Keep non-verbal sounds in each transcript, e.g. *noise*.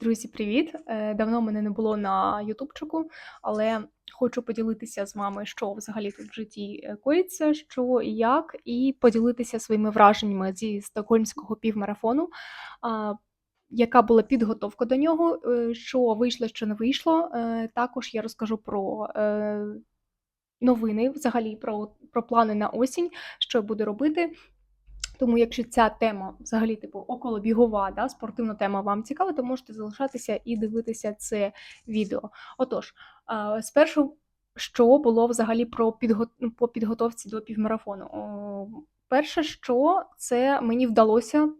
Друзі, привіт! Е, Давно мене не було на ютубчику, але хочу поділитися з вами, що взагалі тут в житті е, коїться, що і як, і поділитися своїми враженнями зі стокгольмського півмарафону, яка була підготовка до нього, е, що вийшло, що не вийшло. Також я розкажу про новини, взагалі про, про плани на осінь, що я буду робити. Тому, якщо ця тема взагалі типу околобігова, да, спортивна тема вам цікава, то можете залишатися і дивитися це відео. Отож, спершу, що було взагалі про підго... ну, по підготовці до півмарафону? Перше, що це мені вдалося е,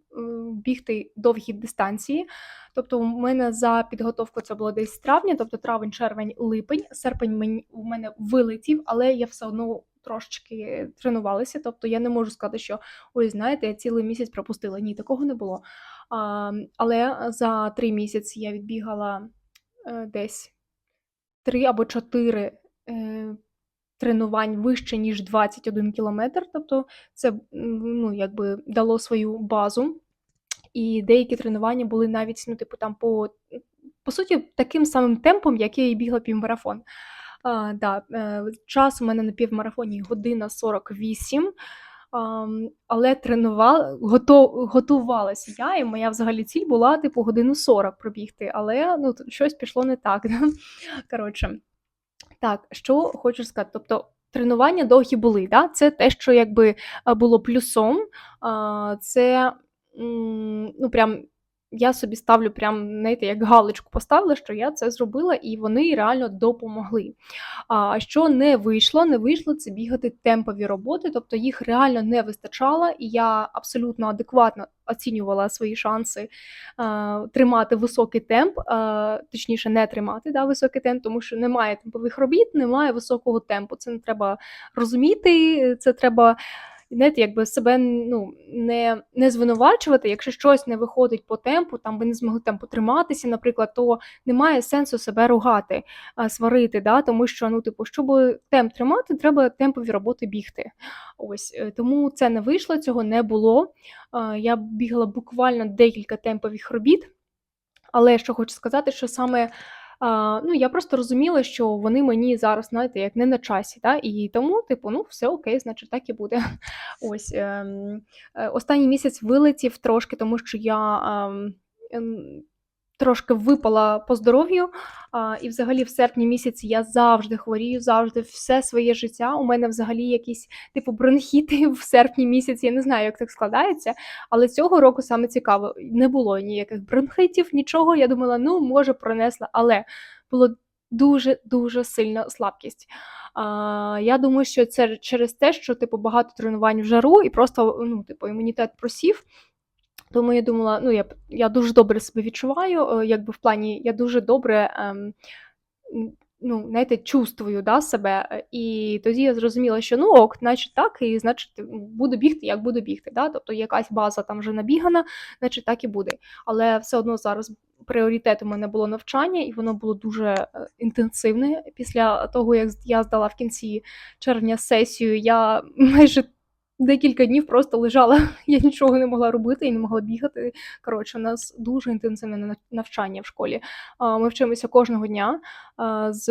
бігти довгі дистанції. Тобто, у мене за підготовку це було десь травня, тобто травень, червень, липень. Серпень мені у мене вилетів, але я все одно трошечки тренувалася. Тобто я не можу сказати, що ой, знаєте, я цілий місяць пропустила. Ні, такого не було. А, Але за три місяці я відбігала е, десь три або чотири е, тренувань вище, ніж 21 кілометр. Тобто це ну, якби дало свою базу. І деякі тренування були навіть, ну, типу, там по по суті, таким самим темпом, як я і бігла півмарафон. А, да, е, Час у мене на півмарафоні година 48. Um, але тренувала, готов, готувалася я, і моя взагалі ціль була типу годину 40 пробігти, але ну, щось пішло не так. Коротше, так, що хочу сказати, тобто тренування довгі були. Да? Це те, що якби було плюсом, це ну, прям я собі ставлю прям, знаєте, як галочку поставила, що я це зробила, і вони реально допомогли. А що не вийшло, не вийшло це бігати темпові роботи, тобто їх реально не вистачало, і я абсолютно адекватно оцінювала свої шанси а, тримати високий темп, а, точніше, не тримати да, високий темп, тому що немає темпових робіт, немає високого темпу. Це не треба розуміти, це треба знаєте, якби себе ну, не не звинувачувати, якщо щось не виходить по темпу, там ви не змогли там потриматися, наприклад, то немає сенсу себе ругати, сварити, да, тому що, ну, типу, щоб темп тримати, треба темпові роботи бігти. Ось е, Тому це не вийшло, цього не було. Я бігала буквально декілька темпових робіт. Але що хочу сказати, що саме а, Ну, я просто розуміла, що вони мені зараз, знаєте, як не на часі. Та? І тому, типу, ну, все окей, значить, так і буде. *laughs* Ось ем, е, Останній місяць вилетів трошки, тому що я. Ем, Трошки випала по здоров'ю, і взагалі в серпні місяці я завжди хворію, завжди все своє життя. У мене взагалі якісь типу бронхіти *laughs* в серпні місяці. Я не знаю, як так складається. Але цього року саме цікаво, не було ніяких бронхитів, нічого. Я думала, ну може пронесла, але було дуже дуже сильна слабкість. А, Я думаю, що це через те, що типу багато тренувань в жару, і просто ну, типу, імунітет просів. Тому я думала, ну я я дуже добре себе відчуваю, е, якби в плані я дуже добре ем, ну, знаєте, чувствую да, себе. І тоді я зрозуміла, що ну ок, значить так, і значить буду бігти, як буду бігти. Да? Тобто якась база там вже набігана, значить так і буде. Але все одно зараз пріоритет у мене було навчання, і воно було дуже е, інтенсивне. Після того, як я здала в кінці червня сесію, я майже декілька днів просто лежала, *laughs* я нічого не могла робити і не могла бігати. Коротше, у нас дуже інтенсивне навчання в школі. Ми вчимося кожного дня з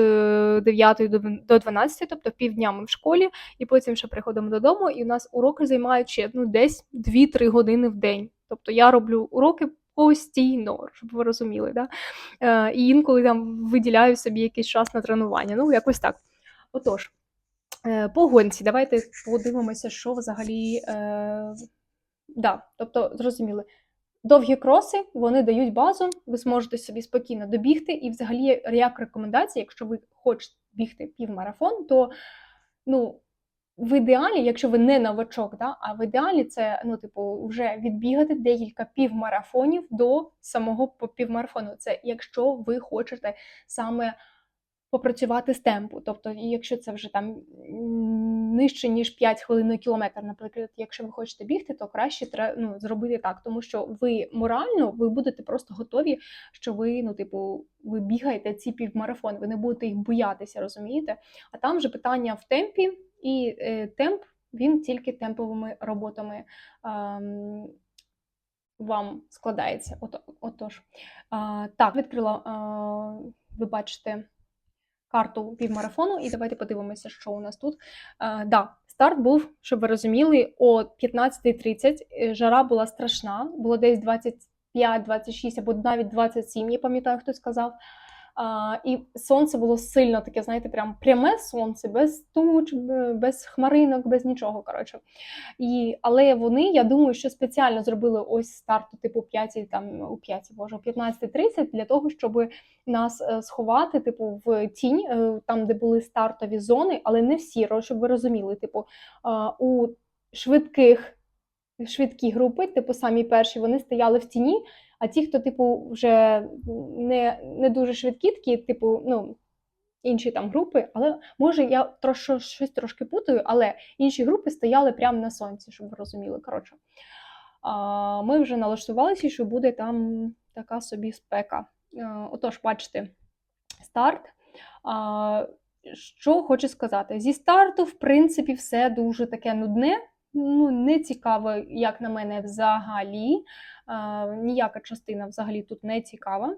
9 до 12, тобто півдня ми в школі, і потім ще приходимо додому, і у нас уроки займають ще ну, десь 2-3 години в день. Тобто я роблю уроки. Постійно, щоб ви розуміли, да? Е, і інколи там виділяю собі якийсь час на тренування. Ну, якось так. Отож, по гонці, давайте подивимося, що взагалі. Е, да, Тобто, зрозуміли, довгі кроси вони дають базу, ви зможете собі спокійно добігти. І, взагалі, як рекомендація, якщо ви хочете бігти півмарафон, то ну, в ідеалі, якщо ви не новачок, да, а в ідеалі це ну, типу, вже відбігати декілька півмарафонів до самого півмарафону. Це якщо ви хочете саме попрацювати з темпу. Тобто, якщо це вже там нижче, ніж 5 хвилин на кілометр, наприклад, якщо ви хочете бігти, то краще треба ну, зробити так, тому що ви морально ви будете просто готові, що ви, ну, типу, ви бігаєте ці півмарафони, ви не будете їх боятися, розумієте? А там вже питання в темпі, і е, темп він тільки темповими роботами. Е, вам складається. Ото, отож. А, так, відкрила, а, ви бачите карту півмарафону, і давайте подивимося, що у нас тут. Е, да, старт був, щоб ви розуміли, о 15.30. Е, Жара була страшна, було десь 25, 26 або навіть 27, я пам'ятаю, хто сказав. А, і сонце було сильно таке, знаєте, прям пряме сонце, без туч, без хмаринок, без нічого. Коротше. І, але вони, я думаю, що спеціально зробили ось старту, типу 5, там у 5, боже, 15.30 для того, щоб нас е, сховати, типу, в тінь, е, там, де були стартові зони, але не всі, щоб ви розуміли, типу, у швидких. Швидкі групи, типу самі перші, вони стояли в тіні, а ті, хто, типу, вже не, не дуже швидкі, такі, типу, ну, інші там групи, але може я трошки щось трошки путаю, але інші групи стояли прямо на сонці, щоб ви розуміли. Коротше, а, ми вже налаштувалися, що буде там така собі спека. Е, Отож, бачите, старт. А, Що хочу сказати? Зі старту, в принципі, все дуже таке нудне. Ну, не цікаво, як на мене, взагалі. Ніяка частина взагалі тут не цікава.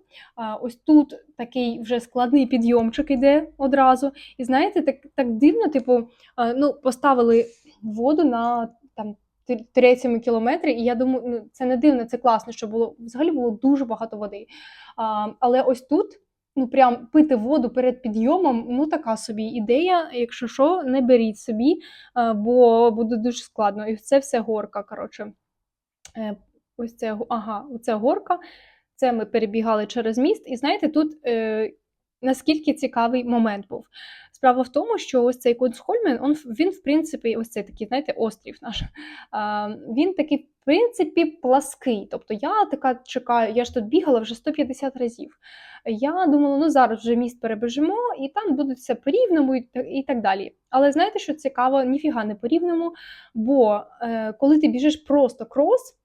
Ось тут такий вже складний підйомчик іде одразу. І знаєте, так, так дивно, типу, ну, поставили воду на там. Третьому кілометрі, і я думаю, ну це не дивно, це класно, що було взагалі було дуже багато води. А, але ось тут ну прям пити воду перед підйомом, ну така собі ідея. Якщо що, не беріть собі, е, бо буде дуже складно. І це все горка. Коротше, Е, ось це ага, оце горка. Це ми перебігали через міст. І знаєте, тут е, наскільки цікавий момент був. Справа в тому, що ось цей Кунцхольмен, он, він, в принципі, ось цей такий, знаєте, острів наш. Він такий, в принципі, плаский. Тобто я така чекаю, я ж тут бігала вже 150 разів. Я думала, ну зараз вже міст перебежимо, і там буде все по-рівному і, так далі. Але знаєте, що цікаво, ніфіга не по-рівному, бо е, коли ти біжиш просто крос,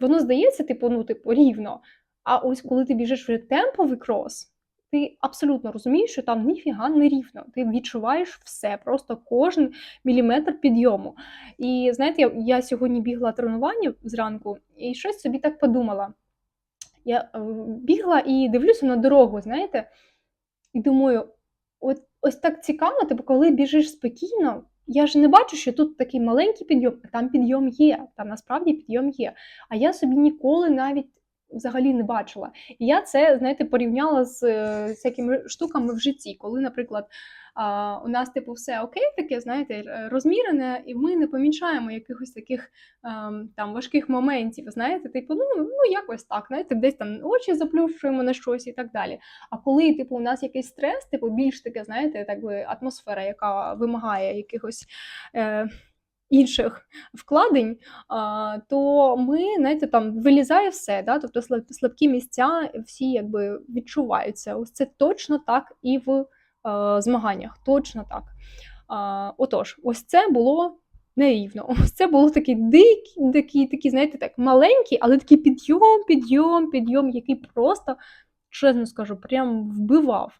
воно здається, типу, ну, типу, рівно. А ось коли ти біжиш вже темповий крос, ти абсолютно розумієш, що там ніфіга не рівно. Ти відчуваєш все, просто кожен міліметр підйому. І знаєте, я, я сьогодні бігла тренування зранку і щось собі так подумала. Я е, бігла і дивлюся на дорогу, знаєте, і думаю, от ось так цікаво, типу, коли біжиш спокійно, я ж не бачу, що тут такий маленький підйом, а там підйом є, там насправді підйом є. А я собі ніколи навіть взагалі не бачила. І я це, знаєте, порівняла з е, всякими штуками в житті, коли, наприклад, у нас, типу, все окей, таке, знаєте, розмірене, і ми не помічаємо якихось таких там важких моментів, знаєте, типу, ну, ну якось так, знаєте, десь там очі заплющуємо на щось і так далі. А коли, типу, у нас якийсь стрес, типу, більш таке, знаєте, так би атмосфера, яка вимагає якихось. Е, Інших вкладень, то ми, знаєте, там вилізає все, да? тобто слабкі місця всі якби відчуваються. Ось це точно так і в змаганнях. Точно так. Отож, ось це було нерівно. Ось це було такий дикий, такий, такий, знаєте, так, маленький, але такий підйом, підйом, підйом, який просто, чесно скажу, прям вбивав.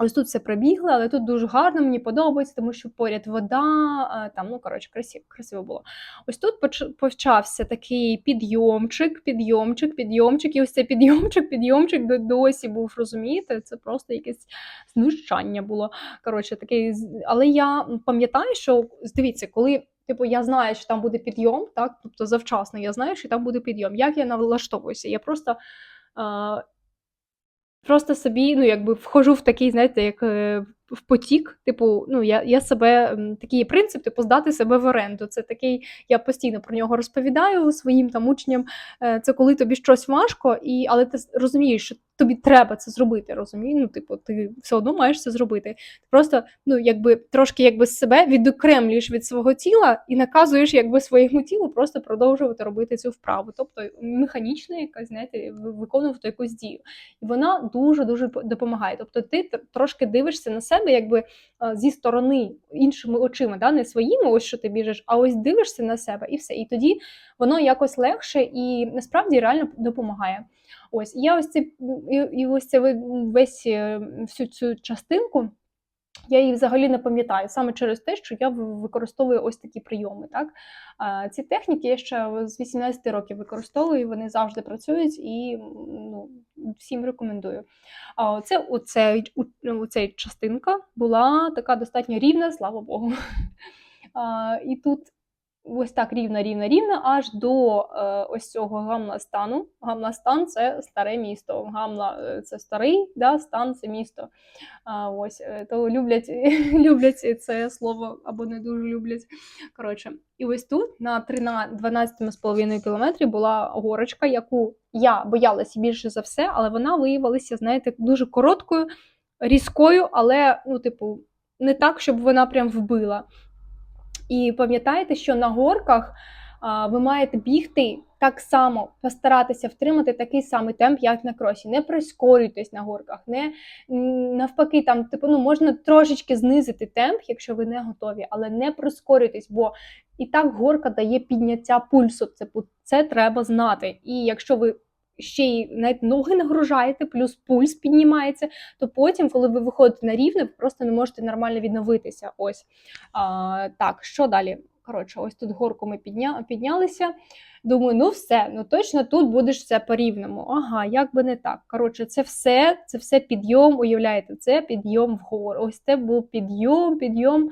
Ось тут все пробігли, але тут дуже гарно, мені подобається, тому що поряд вода, там, ну, коротше, красиво, красиво було. Ось тут почався такий підйомчик, підйомчик, підйомчик, і ось цей підйомчик, підйомчик досі був, розумієте? Це просто якесь знущання було. Коротше, такий, але я пам'ятаю, що дивіться, коли. Типу, я знаю, що там буде підйом, так? Тобто завчасно я знаю, що там буде підйом. Як я налаштовуюся? Я просто е, Просто собі, ну, якби вхожу в такий, знаєте, як е, в потік. Типу, ну, я, я себе такий принцип, типу, здати себе в оренду. Це такий, я постійно про нього розповідаю своїм там учням. Е, Це коли тобі щось важко, і, але ти розумієш, що тобі треба це зробити. розумієш? Ну, типу, ти все одно маєш це зробити. Ти просто ну, якби, трошки якби себе відокремлюєш від свого тіла і наказуєш якби, своєму тілу просто продовжувати робити цю вправу. Тобто механічно якась, знаєте, виконувати якусь дію. І вона дуже дуже допомагає. Тобто, ти трошки дивишся на себе, якби е, зі сторони іншими очима, да? не своїми, ось що ти біжиш, а ось дивишся на себе і все. І тоді воно якось легше і насправді реально допомагає. Ось я ось це і, і ось це весь е, всю цю частинку. Я її взагалі не пам'ятаю саме через те, що я використовую ось такі прийоми. Так? Ці техніки я ще з 18 років використовую, вони завжди працюють і ну, всім рекомендую. А оце оцей частинка була така достатньо рівна, слава Богу. *laughs* І тут ось так рівна, рівна, рівна, аж до е, ось цього гамла-стану. Гамла-стан це старе місто. Гамла е, це старий, да, стан це місто. А, ось, е, то люблять, *laughs* люблять це слово або не дуже люблять. Коротше, і ось тут на 12,5 кілометрі була горочка, яку я боялася більше за все, але вона виявилася, знаєте, дуже короткою, різкою, але, ну, типу, не так, щоб вона прям вбила. І пам'ятайте, що на горках ви маєте бігти так само, постаратися втримати такий самий темп, як на кросі. Не прискорюйтесь на горках, не навпаки, там типу, ну, можна трошечки знизити темп, якщо ви не готові, але не прискорюйтесь, бо і так горка дає підняття пульсу. Це, це треба знати. І якщо ви ще й навіть ноги нагружаєте, плюс пульс піднімається, то потім, коли ви виходите на рівне, ви просто не можете нормально відновитися. Ось а, так, що далі? Коротше, ось тут горку ми підня... піднялися. Думаю, ну все, ну точно тут будеш все по-рівному. Ага, як би не так. Коротше, це все, це все підйом, уявляєте, це підйом вгору. Ось це був підйом, підйом.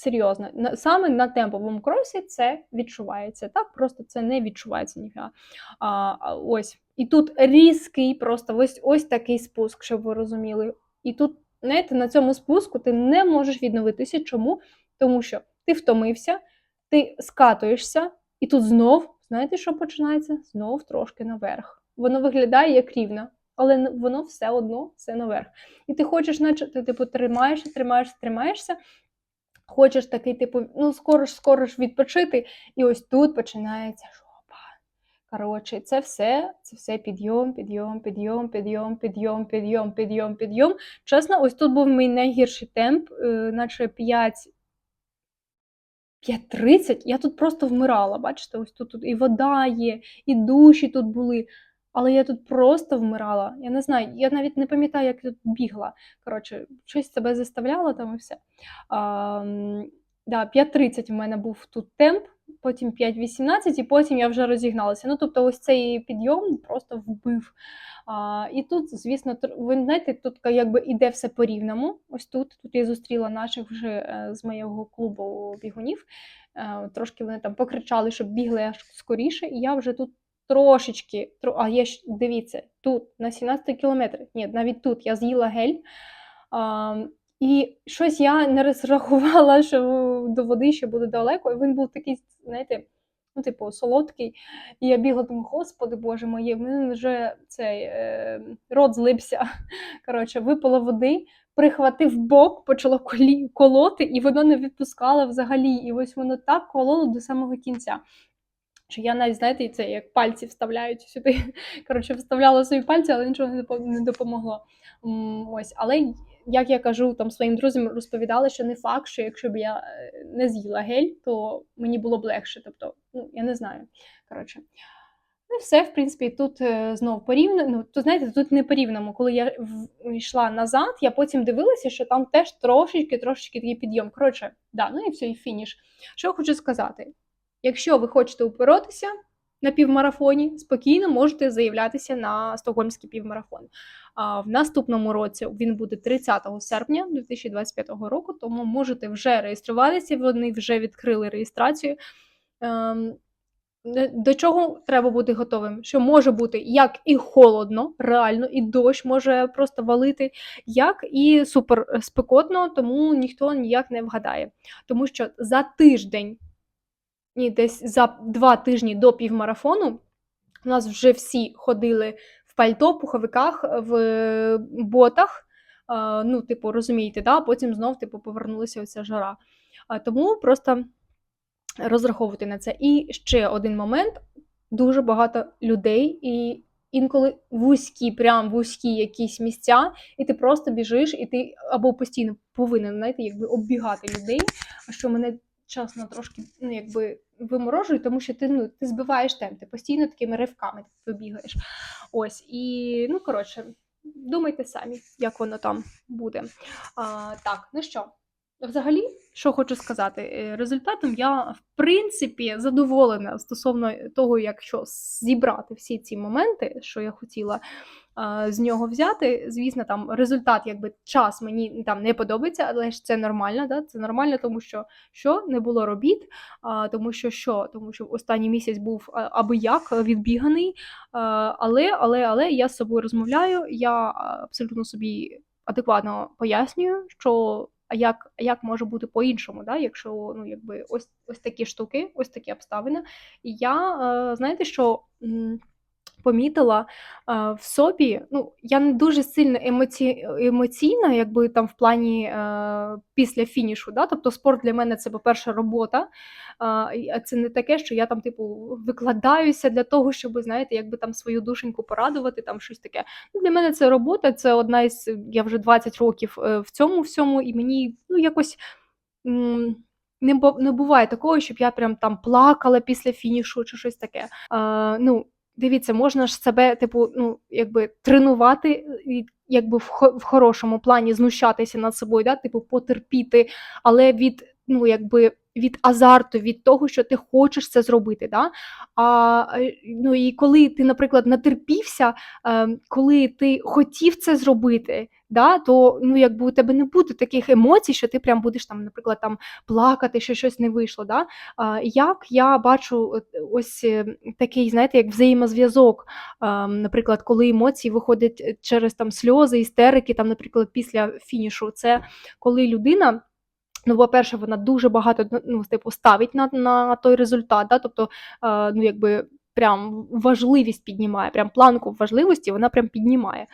Серйозно, саме на темповому кросі це відчувається. Так, просто це не відчувається ніфіга. А, ось. І тут різкий, просто ось ось такий спуск, щоб ви розуміли. І тут, знаєте, на цьому спуску ти не можеш відновитися. Чому? Тому що ти втомився, ти скатуєшся, і тут знов, знаєте, що починається? Знов трошки наверх. Воно виглядає як рівно, але воно все одно все наверх. І ти хочеш, наче ти типу, тримаєшся, тримаєшся, тримаєшся. Хочеш такий, типу, ну скоро ж, скоро ж відпочити, і ось тут починається жопа. Коротше, це все, це все підйом, підйом, підйом, підйом, підйом, підйом, підйом, підйом. Чесно, ось тут був мій найгірший темп, е, наче 5. 5.30, я тут просто вмирала. Бачите, ось тут, тут і вода є, і душі тут були. Але я тут просто вмирала. Я не знаю, я навіть не пам'ятаю, як я тут бігла. Коротше, щось себе заставляла там і все. А, да, 5.30 в мене був тут темп, потім 5.18, і потім я вже розігналася. Ну, тобто, ось цей підйом просто вбив. А, І тут, звісно, ви знаєте, тут якби іде все по-рівному. Ось тут тут я зустріла наших вже е, з моєго клубу бігунів. Е, Трошки вони там покричали, щоб бігли аж скоріше, і я вже тут трошечки, а є ж, дивіться, тут на 17 кілометрів, ні, навіть тут я з'їла гель. А, І щось я не розрахувала, що до води ще буде далеко. І він був такий, знаєте, ну, типу, солодкий. І я бігла, думаю, господи боже моє, в мене вже цей е, рот злився. *laughs* Коротше, випила води, прихватив бок, почало колі, колоти, і воно не відпускало взагалі. І ось воно так кололо до самого кінця. Що я навіть, знаєте, це як пальці вставляють сюди. *laughs* Коротше, вставляла свої пальці, але нічого не допомогло. Ось, Але як я кажу там своїм друзям, розповідали, що не факт, що якщо б я не з'їла гель, то мені було б легше. Тобто, ну я не знаю. Коротше. Ну, все, в принципі, тут знову порівняно. Ну, то знаєте, тут не порівняно. Коли я йшла назад, я потім дивилася, що там теж трошечки, трошечки такий підйом. Коротше, да, ну і все, і фініш. Що я хочу сказати? Якщо ви хочете упоротися на півмарафоні, спокійно можете заявлятися на стокгольмський півмарафон. А в наступному році він буде 30 серпня 2025 року, тому можете вже реєструватися. Вони вже відкрили реєстрацію. Ем, до чого треба бути готовим? Що може бути як і холодно, реально, і дощ може просто валити, як і супер спекотно, тому ніхто ніяк не вгадає. Тому що за тиждень ні, десь за два тижні до півмарафону у нас вже всі ходили в пальто, пуховиках, в ботах. Ну, типу, розумієте, да? потім знов типу, повернулася оця жара. Тому просто розраховувати на це. І ще один момент: дуже багато людей, і інколи вузькі, прям вузькі якісь місця, і ти просто біжиш, і ти або постійно повинен знаєте, якби оббігати людей. що мене чесно трошки ну, якби виморожує, тому що ти ну, ти збиваєш темп, ти постійно такими ривками вибігаєш. Ось, і, ну, коротше, думайте самі, як воно там буде. А, так, ну що, взагалі, що хочу сказати, е, результатом я, в принципі, задоволена стосовно того, якщо зібрати всі ці моменти, що я хотіла з нього взяти. Звісно, там результат, якби час мені там не подобається, але ж це нормально. Да? Це нормально, тому що що не було робіт, а, тому що що, тому що останній місяць був а, аби як відбіганий. А, але, але, але я з собою розмовляю, я абсолютно собі адекватно пояснюю, що. А як як може бути по-іншому, да? якщо ну, якби ось ось такі штуки, ось такі обставини. І я, е, знаєте, що помітила е, в собі, ну, я не дуже сильно емоці... емоційна, якби там в плані е, після фінішу. Да? Тобто спорт для мене це, по-перше, робота. А це не таке, що я там, типу, викладаюся для того, щоб, знаєте, якби там свою душеньку порадувати, там щось таке. Ну, Для мене це робота, це одна із я вже 20 років е, в цьому всьому, і мені ну, якось. Не буває такого, щоб я прям там плакала після фінішу чи щось таке. А, ну, Дивіться, можна ж себе, типу, ну, якби тренувати, якби в в хорошому плані знущатися над собою, да? типу, потерпіти, але від ну, якби від азарту, від того, що ти хочеш це зробити. Да? А, е, ну, І коли ти, наприклад, натерпівся, е, коли ти хотів це зробити, да, то ну, якби у тебе не буде таких емоцій, що ти прям будеш там, наприклад, там плакати, що щось не вийшло. Да? Як я бачу ось е, такий, знаєте, як взаємозв'язок, наприклад, коли емоції виходять через там сльози, істерики, там, наприклад, після фінішу, це коли людина. Ну, по-перше, вона дуже багато ну, типу, ставить на на той результат, да? тобто, е, ну, якби прям важливість піднімає, прям планку важливості вона прям піднімає.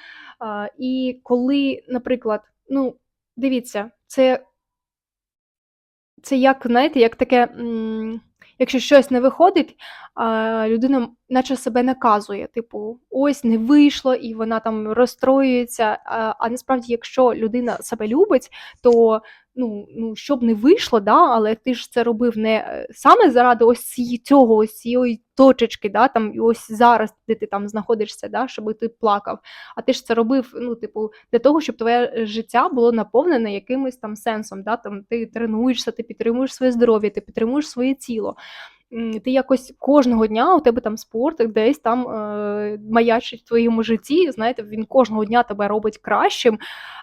Е, і коли, наприклад, ну, дивіться, це це як, знаєте, як таке, м якщо щось не виходить, е, людина наче себе наказує, типу, ось не вийшло, і вона там розстроюється. А, а насправді, якщо людина себе любить, то ну, ну, щоб не вийшло, да, але ти ж це робив не е, саме заради ось цього, ось цієї точечки, да, там, і ось зараз, де ти там знаходишся, да, щоб ти плакав. А ти ж це робив ну, типу, для того, щоб твоє життя було наповнене якимось там сенсом. Да, там, Ти тренуєшся, ти підтримуєш своє здоров'я, ти підтримуєш своє тіло ти якось кожного дня у тебе там спорт десь там е, маячить в твоєму житті. Знаєте, він кожного дня тебе робить кращим.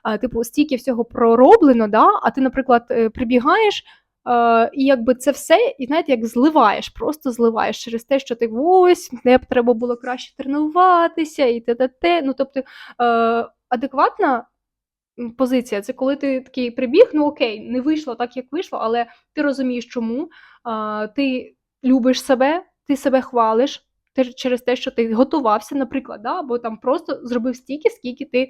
Е, типу, стільки всього пророблено, да? а ти, наприклад, е, прибігаєш. Uh, і якби це все, і знаєте, як зливаєш, просто зливаєш через те, що ти ось не б треба було краще тренуватися, і те, те, те. Ну, тобто uh, адекватна позиція це коли ти такий прибіг, ну окей, не вийшло так, як вийшло, але ти розумієш, чому uh, ти любиш себе, ти себе хвалиш через те, що ти готувався, наприклад, да? або там просто зробив стільки, скільки ти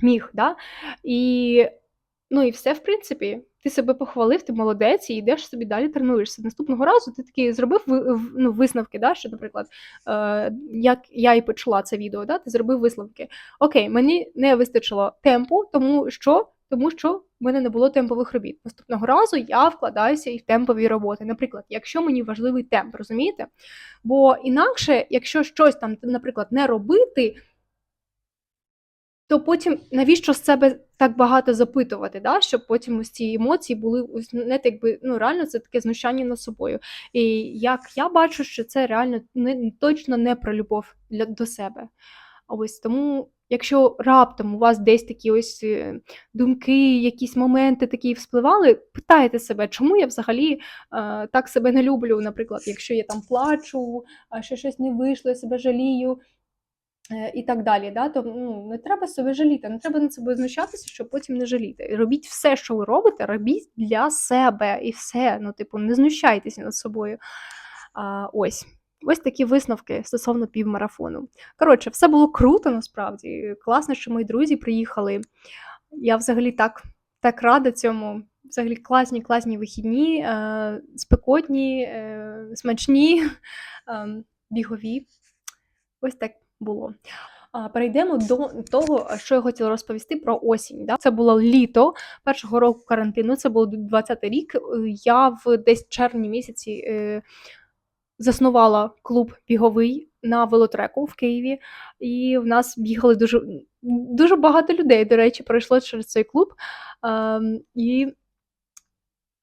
міг. Да? І ну і все, в принципі, ти себе похвалив, ти молодець і йдеш собі далі тренуєшся. Наступного разу ти такий зробив ну, висновки, да, що, наприклад, е, як я і почала це відео, да, ти зробив висновки. Окей, мені не вистачило темпу, тому що тому що в мене не було темпових робіт. Наступного разу я вкладаюся і в темпові роботи. Наприклад, якщо мені важливий темп, розумієте? Бо інакше, якщо щось там, наприклад, не робити, то потім навіщо з себе так багато запитувати, да? щоб потім ось ці емоції були не якби ну реально це таке знущання над собою. І як я бачу, що це реально не точно не про любов для до себе. Ось тому Якщо раптом у вас десь такі ось е, думки, якісь моменти такі вспливали, питайте себе, чому я взагалі е, так себе не люблю, наприклад, якщо я там плачу, а що щось не вийшло, я себе жалію. Е, і так далі, да? то ну, не треба себе жаліти, не треба над собою знущатися, щоб потім не жаліти. Робіть все, що ви робите, робіть для себе і все. Ну, типу, не знущайтеся над собою. А, Ось. Ось такі висновки стосовно півмарафону. Коротше, все було круто насправді. Класно, що мої друзі приїхали. Я взагалі так так рада цьому. Взагалі класні, класні вихідні, е, спекотні, е, смачні, *laughs* е, бігові. Ось так було. Перейдемо до того, що я хотіла розповісти про осінь. Да? Це було літо першого року карантину, це був 20-й рік. Я в десь червні місяці е, заснувала клуб біговий. на велотреку в Києві, і в нас бігали дуже дуже багато людей, до речі, пройшло через цей клуб. Ем, і...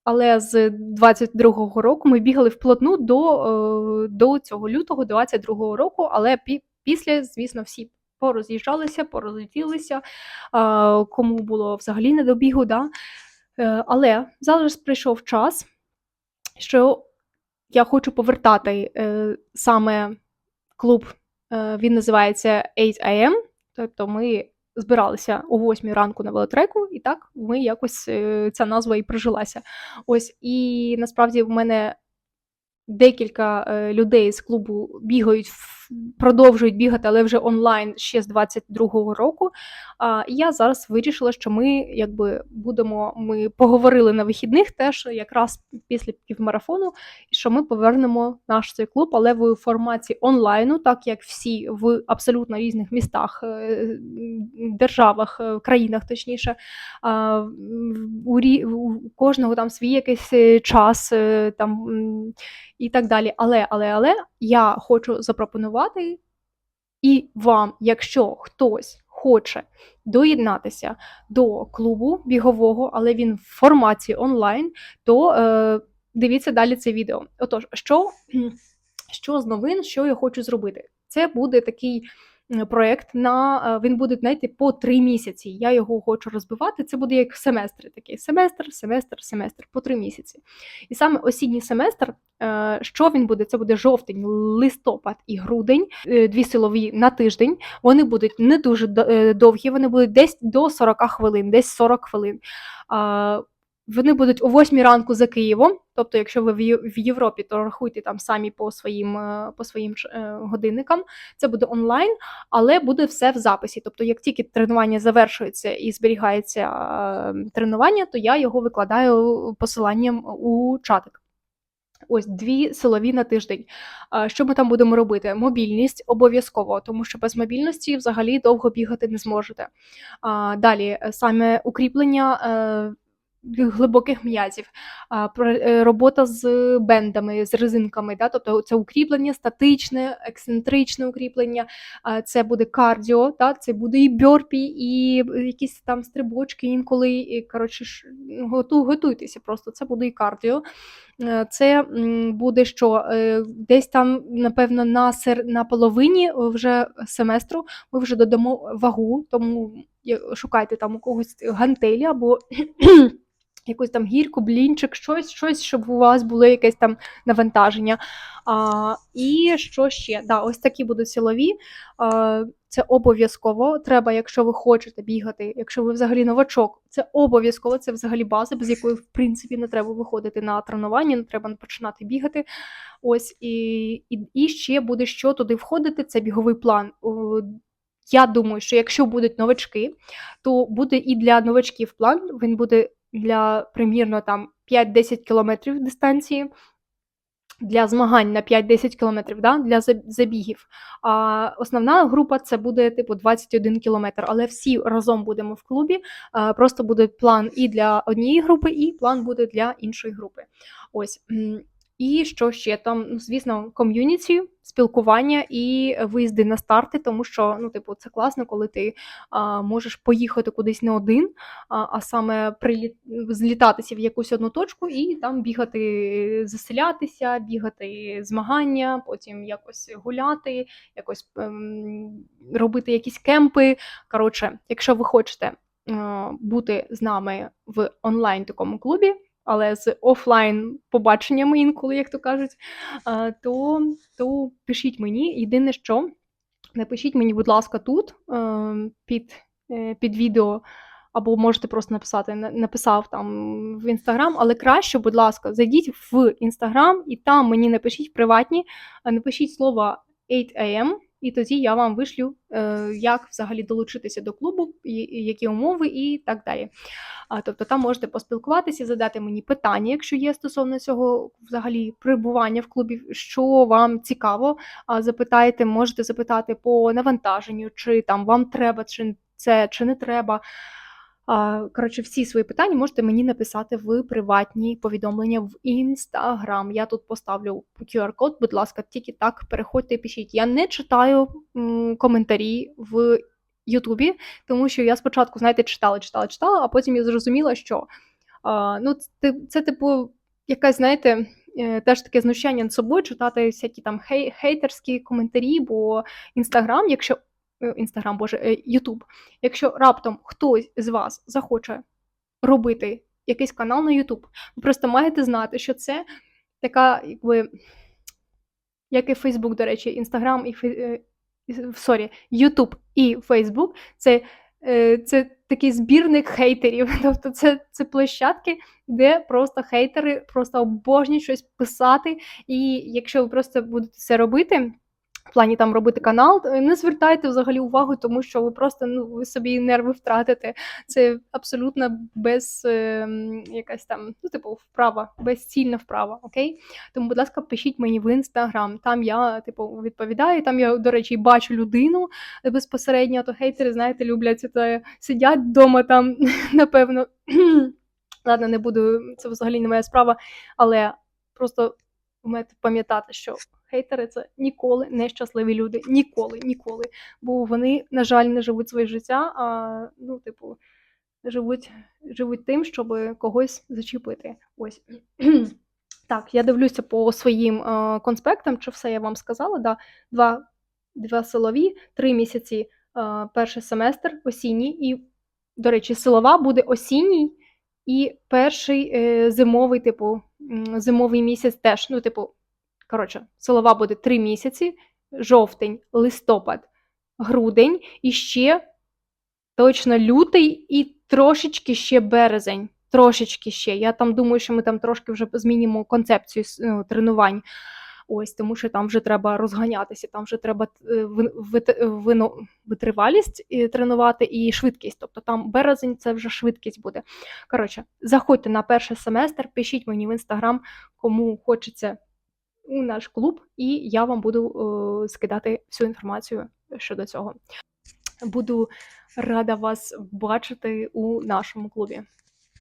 Але з 22-го року ми бігали вплотну до е, до цього лютого 22-го року, але після, звісно, всі пороз'їжджалися, порозлетілися, кому було взагалі не до бігу. Да? Е, але зараз прийшов час, що я хочу повертати е, саме клуб, е, він називається 8 AM, тобто ми збиралися о 8 ранку на велотреку, і так ми якось ця назва і прижилася. Ось, і насправді в мене декілька е, людей з клубу бігають, продовжують бігати, але вже онлайн ще з 22-го року. А я зараз вирішила, що ми якби будемо. Ми поговорили на вихідних теж якраз після півмарафону, що ми повернемо наш цей клуб, але в форматі онлайну, так як всі в абсолютно різних містах, е, державах, е, країнах, точніше, у кожного там свій якийсь час там і так далі. Але, але, але я хочу запропонувати і вам, якщо хтось хоче доєднатися до клубу бігового, але він в форматі онлайн, то е, дивіться далі це відео. Отож, що, що з новин, що я хочу зробити? Це буде такий проєкт на е, він буде знаєте, по три місяці. Я його хочу розбивати. Це буде як семестр. Такий семестр, семестр, семестр по три місяці. І саме осінній семестр, е, що він буде? Це буде жовтень, листопад і грудень, е, дві силові на тиждень. Вони будуть не дуже довгі, вони будуть десь до 40 хвилин, десь 40 хвилин. Вони будуть о 8 ранку за Києвом. Тобто, якщо ви в Європі, то рахуйте там самі по своїм е, по своїм е, годинникам. Це буде онлайн, але буде все в записі. Тобто, як тільки тренування завершується і зберігається е, тренування, то я його викладаю посиланням у чатик. Ось дві силові на тиждень. Що ми там будемо робити? Мобільність обов'язково, тому що без мобільності взагалі довго бігати не зможете. Далі саме укріплення глибоких м'язів, е, робота з бендами, з резинками, да? тобто це укріплення, статичне, ексцентричне укріплення, це буде кардіо, да? це буде і бьорпі, і якісь там стрибочки інколи. І, коротше, готуйтеся просто, це буде і кардіо. Е, це буде що е, десь там, напевно, на сер... на половині вже семестру ми вже додамо вагу, тому шукайте там у когось гантелі або якусь там гірку, блінчик, щось, щось, щоб у вас було якесь там навантаження. А, І що ще? Да, Ось такі будуть силові. А, Це обов'язково. Треба, якщо ви хочете бігати, якщо ви взагалі новачок, це обов'язково, це взагалі база, без якої, в принципі, не треба виходити на тренування, не треба починати бігати. Ось І і, і ще буде що туди входити, це біговий план. Я думаю, що якщо будуть новачки, то буде і для новачків план, він буде для примірно там 5-10 кілометрів дистанції. Для змагань на 5-10 кілометрів, да, для забігів. А основна група це буде типу 21 кілометр, але всі разом будемо в клубі. А, Просто буде план і для однієї групи, і план буде для іншої групи. Ось. І що ще там, ну, звісно, ком'юніті, спілкування і виїзди на старти, тому що ну, типу, це класно, коли ти а, можеш поїхати кудись не один, а а саме приліт... злітатися в якусь одну точку і там бігати, заселятися, бігати змагання, потім якось гуляти, якось ем, робити якісь кемпи. Коротше, якщо ви хочете е, бути з нами в онлайн такому клубі але з офлайн побаченнями інколи, як то кажуть, то то пишіть мені. Єдине, що напишіть мені, будь ласка, тут е, під, е, під відео. Або можете просто написати, написав там в інстаграм, але краще, будь ласка, зайдіть в інстаграм і там мені напишіть приватні, напишіть слово 8am, і тоді я вам вишлю, е, як взагалі долучитися до клубу, які умови і так далі. Тобто там можете поспілкуватися, задати мені питання, якщо є стосовно цього взагалі прибування в клубі, що вам цікаво, запитайте, можете запитати по навантаженню, чи там вам треба чи це чи не треба. Коротше, всі свої питання можете мені написати в приватні повідомлення в Інстаграм. Я тут поставлю QR-код, будь ласка, тільки так переходьте і пишіть. Я не читаю коментарі в Ютубі, тому що я спочатку, знаєте, читала, читала, читала, а потім я зрозуміла, що ну, це, це, типу, якась, знаєте, е, теж таке знущання над собою, читати всякі там хей, хейтерські коментарі, бо Інстаграм, якщо Інстаграм, боже, е, Ютуб, якщо раптом хтось з вас захоче робити якийсь канал на Ютуб, ви просто маєте знати, що це така, якби, як і Фейсбук, до речі, Інстаграм і Фей- е, сорі, Ютуб і Фейсбук це, е, це такий збірник хейтерів. *laughs* Тобто це, це площадки, де просто хейтери просто обожнюють щось писати. І якщо ви просто будете це робити. В плані там робити канал, не звертайте взагалі увагу, тому що ви просто ну ви собі нерви втратите. Це абсолютно без е, якась там, ну типу, вправа, безцільна вправа. Окей? Тому, будь ласка, пишіть мені в інстаграм. Там я, типу, відповідаю. Там я, до речі, бачу людину безпосередньо, то хейтери, знаєте, люблять це сидять вдома там, *laughs* напевно. *clears throat* Ладно, не буду, це взагалі не моя справа, але просто маєте пам'ятати, що хейтери це ніколи не щасливі люди. Ніколи, ніколи. Бо вони, на жаль, не живуть своє життя, а ну, типу, живуть, живуть тим, щоб когось зачепити. Ось. *clears throat* Так, я дивлюся по своїм е, конспектам, чи все я вам сказала. Да? Два, два силові, три місяці е, перший семестр, осінній, і, до речі, силова буде осінній і перший е, зимовий, типу, зимовий місяць теж. Ну, типу, коротше, силова буде три місяці: жовтень, листопад, грудень і ще точно лютий і трошечки ще березень. Трошечки ще. Я там думаю, що ми там трошки вже змінимо концепцію ну, тренувань. Ось, тому що там вже треба розганятися, там вже треба е, витривалість е, тренувати і швидкість. Тобто там березень це вже швидкість буде. Коротше, заходьте на перший семестр, пишіть мені в інстаграм, кому хочеться у наш клуб, і я вам буду е, скидати всю інформацію щодо цього. Буду рада вас бачити у нашому клубі.